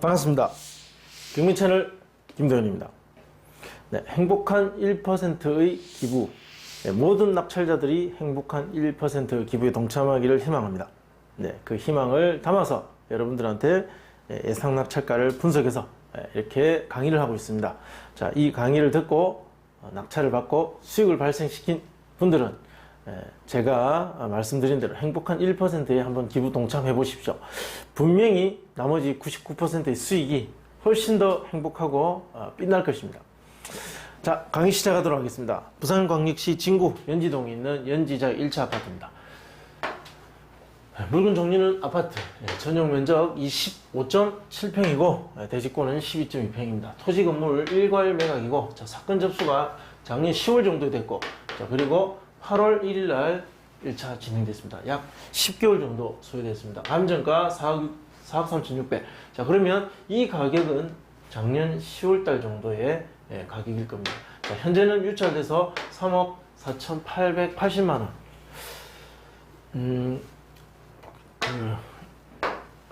반갑습니다. 경민 채널 김도현입니다. 네, 행복한 1%의 기부. 네, 모든 낙찰자들이 행복한 1% 기부에 동참하기를 희망합니다. 네, 그 희망을 담아서 여러분들한테 예, 예상 낙찰가를 분석해서 예, 이렇게 강의를 하고 있습니다. 자, 이 강의를 듣고 어, 낙찰을 받고 수익을 발생시킨 분들은 예, 제가 말씀드린 대로 행복한 1%에 한번 기부 동참해 보십시오. 분명히 나머지 99%의 수익이 훨씬 더 행복하고 어, 빛날 것입니다. 자, 강의 시작하도록 하겠습니다. 부산광역시 진구 연지동에 있는 연지자 1차 아파트입니다. 네, 물건 종류는 아파트, 예, 전용 면적 25.7평이고 대지권은 12.2평입니다. 토지 건물 1과일 매각이고 자, 사건 접수가 작년 10월 정도 됐고 자, 그리고 8월 1일 날 1차 진행됐습니다. 약 10개월 정도 소요됐습니다. 감정가 4억, 4억 3,600. 자, 그러면 이 가격은 작년 10월 달 정도의 예, 가격일 겁니다. 자, 현재는 유찰돼서 3억 4,880만 원. 음, 그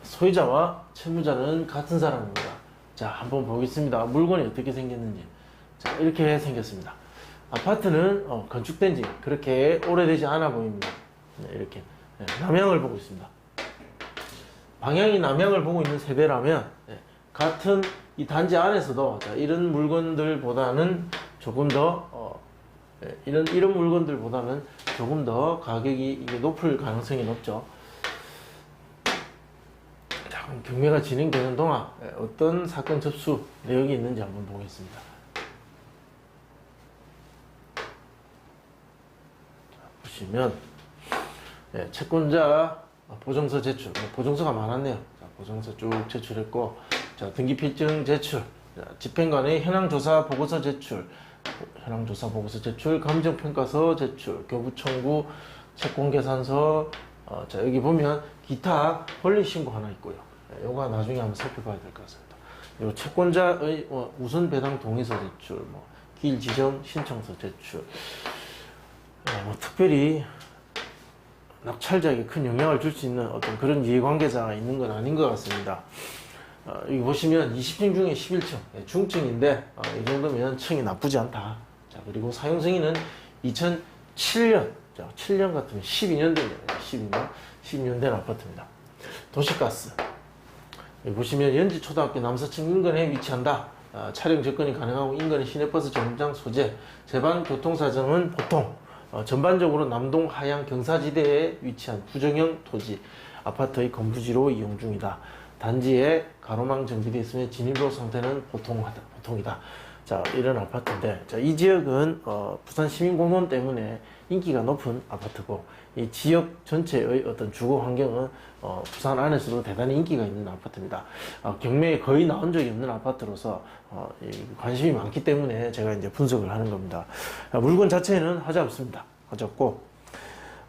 소유자와 채무자는 같은 사람입니다. 자, 한번 보겠습니다. 물건이 어떻게 생겼는지. 자, 이렇게 생겼습니다. 아파트는 어, 건축된 지 그렇게 오래되지 않아 보입니다. 네, 이렇게 네, 남향을 보고 있습니다. 방향이 남향을 보고 있는 세대라면 네, 같은 이 단지 안에서도 자, 이런 물건들보다는 조금 더 어, 네, 이런 이런 물건들보다는 조금 더 가격이 이게 높을 가능성이 높죠. 자, 그럼 경매가 진행되는 동안 예, 어떤 사건 접수 내역이 있는지 한번 보겠습니다. 자, 보시면 예, 채권자 보증서 제출, 뭐 보증서가 많았네요. 자, 보증서 쭉 제출했고, 자, 등기필증 제출, 자, 집행관의 현황조사 보고서 제출, 현황조사 보고서 제출, 감정평가서 제출, 교부청구, 채권계산서, 어, 자, 여기 보면 기타 권리신고 하나 있고요. 예, 요거 나중에 한번 살펴봐야 될 것 같습니다. 요 채권자의 어, 우선 배당 동의서 제출, 뭐, 길 지정 신청서 제출, 어, 뭐 특별히 낙찰자에게 큰 영향을 줄 수 있는 어떤 그런 이해관계자가 있는 건 아닌 것 같습니다. 어, 여기 보시면 20층 중에 11층, 예, 중층인데 어, 이 정도면 층이 나쁘지 않다. 자, 그리고 사용 승인은 2007년, 자, 7년 같으면 12년 된 거예요. 12년, 12년 된 아파트입니다. 도시가스. 여기 보시면 연지 초등학교 남서층 인근에 위치한다. 아, 촬영 접근이 가능하고 인근의 시내버스 정류장 소재, 제반 교통사정은 보통 어, 전반적으로 남동 하양 경사지대에 위치한 부정형 토지 아파트의 건부지로 이용 중이다. 단지에 가로망 정비되어 있으며 진입로 상태는 보통하다, 보통이다. 자, 이런 아파트인데, 자, 이 지역은, 어, 부산 시민공원 때문에 인기가 높은 아파트고, 이 지역 전체의 어떤 주거 환경은, 어, 부산 안에서도 대단히 인기가 있는 아파트입니다. 어, 경매에 거의 나온 적이 없는 아파트로서, 어, 이 관심이 많기 때문에 제가 이제 분석을 하는 겁니다. 아, 물건 자체는 하자 없습니다. 하자 없고,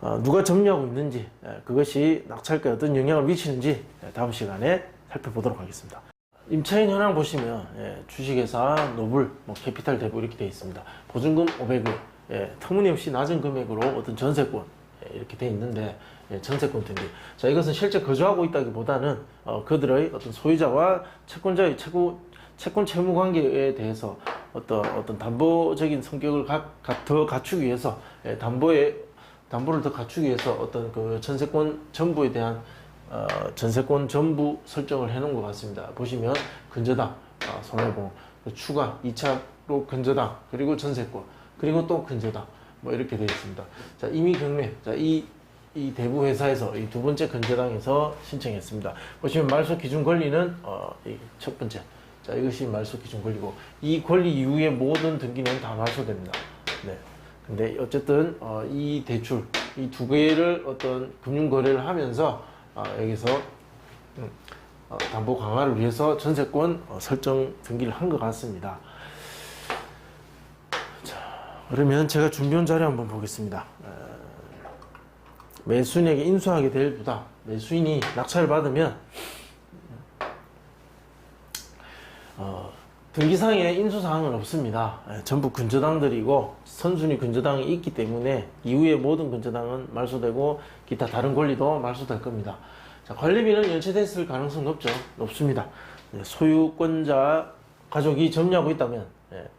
어, 누가 점유하고 있는지, 예, 그것이 낙찰가에 어떤 영향을 미치는지 예, 다음 시간에 살펴보도록 하겠습니다. 임차인 현황 보시면 예, 주식회사 노블, 뭐 캐피탈 대부 이렇게 되어 있습니다. 보증금 500을 예, 터무니없이 낮은 금액으로 어떤 전세권 예, 이렇게 되어 있는데 예, 전세권 등기. 자 이것은 실제 거주하고 있다기보다는 어, 그들의 어떤 소유자와 채권자의 채권 채권 채무 관계에 대해서 어떤 어떤 담보적인 성격을 가, 가, 더 갖추기 위해서 예, 담보에 담보를 더 갖추기 위해서 어떤 그 전세권 전부에 대한 어, 전세권 전부 설정을 해놓은 것 같습니다. 보시면 근저당, 아, 손해보험, 그 추가 2차로 근저당, 그리고 전세권, 그리고 또 근저당, 뭐 이렇게 되어 있습니다. 자, 이미 경매, 자, 이, 이 대부 회사에서 이 두 번째 근저당에서 신청했습니다. 보시면 말소 기준 권리는 어, 이첫 번째, 자, 이것이 말소 기준 권리고 이 권리 이후의 모든 등기는 다 말소됩니다. 네. 근데 어쨌든 어, 이 대출 이 두 개를 어떤 금융 거래를 하면서 어, 여기서 음, 어, 담보 강화를 위해서 전세권 어, 설정 등기를 한 것 같습니다. 자, 그러면 제가 준비한 자료 한번 보겠습니다. 에, 매수인에게 인수하게 될 부담, 매수인이 낙찰을 받으면 어, 등기상에 인수사항은 없습니다. 예, 전부 근저당들이고 선순위 근저당이 있기 때문에 이후에 모든 근저당은 말소되고 기타 다른 권리도 말소될 겁니다. 자, 관리비는 연체됐을 가능성 높죠? 높습니다. 네, 소유권자 가족이 점유하고 있다면 예,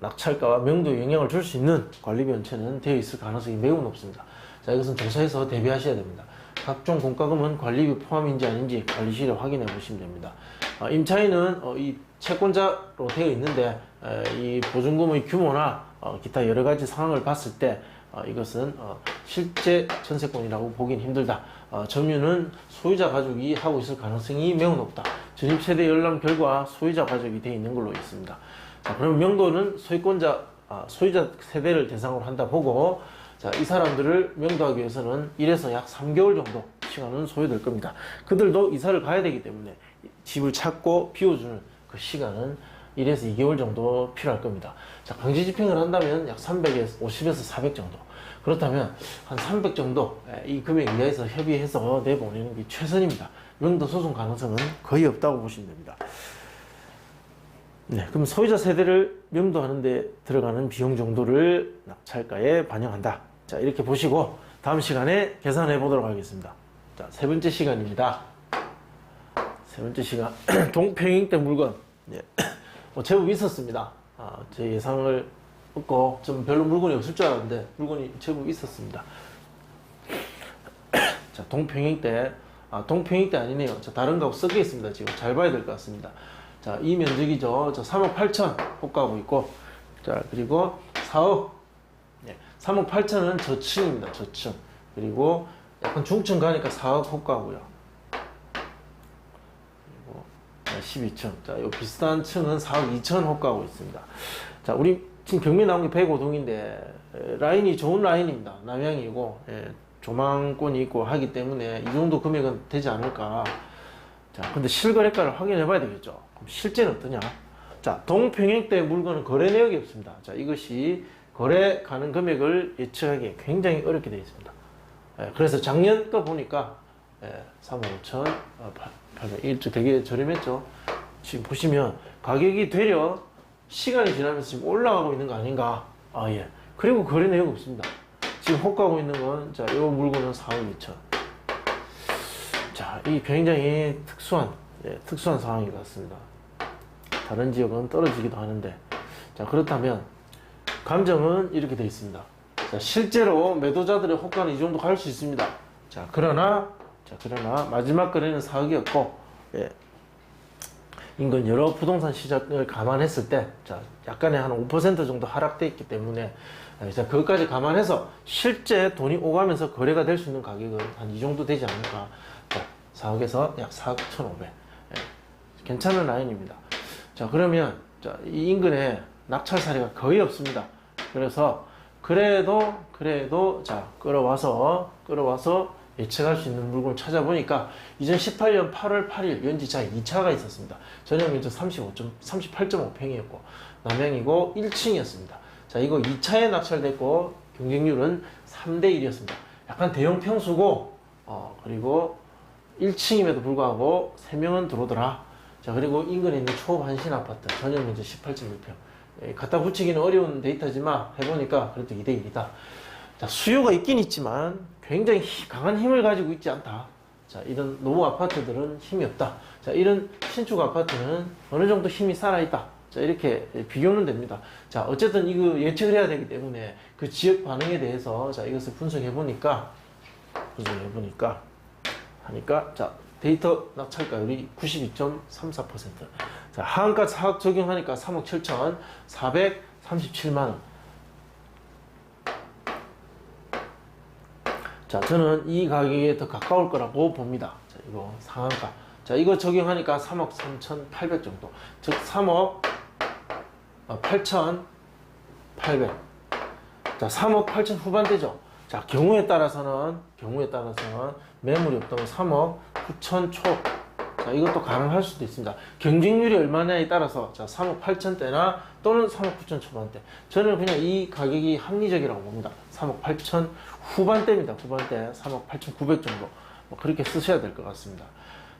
낙찰가와 명도에 영향을 줄 수 있는 관리비 연체는 되어 있을 가능성이 매우 높습니다. 자, 이것은 조사해서 대비하셔야 됩니다. 각종 공과금은 관리비 포함인지 아닌지 관리실에 확인해 보시면 됩니다. 아, 임차인은 어, 이 채권자로 되어 있는데 에, 이 보증금의 규모나 어, 기타 여러 가지 상황을 봤을 때 어, 이것은 어, 실제 전세권이라고 보긴 힘들다. 어, 점유는 소유자 가족이 하고 있을 가능성이 매우 높다. 전입 세대 열람 결과 소유자 가족이 되어 있는 걸로 있습니다. 자, 그럼 명도는 소유권자, 아, 소유자 세대를 대상으로 한다 보고, 자, 이 사람들을 명도하기 위해서는 1에서 약 3개월 정도 시간은 소요될 겁니다. 그들도 이사를 가야 되기 때문에 집을 찾고 비워주는 그 시간은 1에서 2개월 정도 필요할 겁니다. 자, 강제 집행을 한다면 약 300에서 50에서 400 정도. 그렇다면 한 300 정도 에, 이 금액 이하에서 협의해서 내보내는 게 최선입니다. 명도 소송 가능성은 거의 없다고 보시면 됩니다. 네, 그럼 소유자 세대를 명도하는 데 들어가는 비용 정도를 낙찰가에 반영한다. 자, 이렇게 보시고 다음 시간에 계산해 보도록 하겠습니다. 자, 세 번째 시간입니다. 세 번째 시간 동평행 때 물건 예. 뭐 제법 있었습니다. 아, 제 예상을 얻고 좀 별로 물건이 없을 줄 알았는데 물건이 제법 있었습니다. 자, 동평행 때 아, 동평행 때 아니네요. 자, 다른 거하고 섞여 있습니다. 지금 잘 봐야 될 것 같습니다. 자, 이 면적이죠. 저 3억 8천 호가하고 있고, 자, 그리고 4억, 예, 3억 8천은 저층입니다. 저층. 그리고 약간 중층 가니까 4억 호가고요. 그리고 12층. 자, 요 비슷한 층은 4억 2천 호가하고 있습니다. 자, 우리 지금 경매 나온 게 105동인데, 라인이 좋은 라인입니다. 남향이고, 예, 조망권이 있고 하기 때문에 이 정도 금액은 되지 않을까. 자, 근데 실거래가를 확인해 봐야 되겠죠. 그럼 실제는 어떠냐? 자, 동평행 때 물건은 거래 내역이 없습니다. 자, 이것이 거래 가는 금액을 예측하기 굉장히 어렵게 되어 있습니다. 예, 그래서 작년 거 보니까 예, 3만 5천, 어, 800, 일주 되게 저렴했죠. 지금 보시면 가격이 되려 시간이 지나면서 지금 올라가고 있는 거 아닌가? 아, 예. 그리고 거래 내역 없습니다. 지금 호가고 있는 건, 자, 이 물건은 4억 2천. 자, 이 굉장히 특수한, 예, 특수한 상황인 것 같습니다. 다른 지역은 떨어지기도 하는데, 자, 그렇다면, 감정은 이렇게 되어 있습니다. 자, 실제로 매도자들의 호가는 이 정도 갈 수 있습니다. 자, 그러나, 자, 그러나, 마지막 거래는 4억이었고, 예, 인근 여러 부동산 시장을 감안했을 때, 자, 약간의 한 5% 정도 하락돼 있기 때문에, 예, 자, 그것까지 감안해서 실제 돈이 오가면서 거래가 될 수 있는 가격은 한 이 정도 되지 않을까. 자, 4억에서 약 4억 1,500. 예, 괜찮은 라인입니다. 자, 그러면, 자, 이 인근에 낙찰 사례가 거의 없습니다. 그래서, 그래도, 그래도, 자, 끌어와서, 끌어와서 예측할 수 있는 물건을 찾아보니까 2018년 8월 8일 연지차에 2차가 있었습니다. 전용 면적 35점, 38.5평이었고, 남양이고 1층이었습니다. 자, 이거 2차에 낙찰됐고, 경쟁률은 3대 1이었습니다. 약간 대형 평수고, 어, 그리고 1층임에도 불구하고 3명은 들어오더라. 자, 그리고 인근에 있는 초급 한신 아파트, 전용 면적 18.1평. 예, 갖다 붙이기는 어려운 데이터지만 해보니까 그래도 2대 1이다. 자, 수요가 있긴 있지만 굉장히 히- 강한 힘을 가지고 있지 않다. 자, 이런 노후 아파트들은 힘이 없다. 자, 이런 신축 아파트는 어느 정도 힘이 살아있다. 자, 이렇게 비교는 됩니다. 자, 어쨌든 이거 예측을 해야 되기 때문에 그 지역 반응에 대해서 자, 이것을 분석해 보니까, 분석해 보니까, 하니까, 자, 데이터 낙찰가율이 92.34%. 자, 하한가 사업 적용하니까 3억 7천 437만 원. 자, 저는 이 가격에 더 가까울 거라고 봅니다. 자, 이거 상한가. 자, 이거 적용하니까 3억 3,800 정도. 즉, 3억 8,800. 자, 3억 8천 후반대죠. 자, 경우에 따라서는, 경우에 따라서는 매물이 없다면 3억 9천 초. 자, 이것도 가능할 수도 있습니다. 경쟁률이 얼마냐에 따라서, 자, 3억 8천대나 또는 3억 9천 초반대. 저는 그냥 이 가격이 합리적이라고 봅니다. 3억 8천 후반대입니다. 후반대. 3억 8천 9백 정도. 뭐 그렇게 쓰셔야 될 것 같습니다.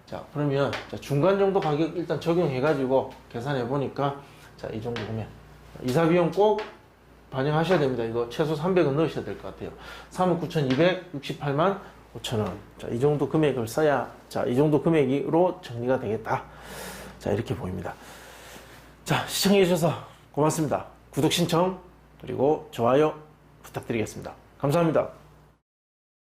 자, 그러면 자, 중간 정도 가격 일단 적용해가지고 계산해 보니까 자, 이 정도 보면 이사 비용 꼭 반영하셔야 됩니다. 이거 최소 300은 넣으셔야 될 것 같아요. 3억 9,268만 5천 원. 자, 이 정도 금액을 써야, 자, 이 정도 금액으로 정리가 되겠다. 자, 이렇게 보입니다. 자, 시청해 주셔서 고맙습니다. 구독 신청, 그리고 좋아요 부탁드리겠습니다. 감사합니다.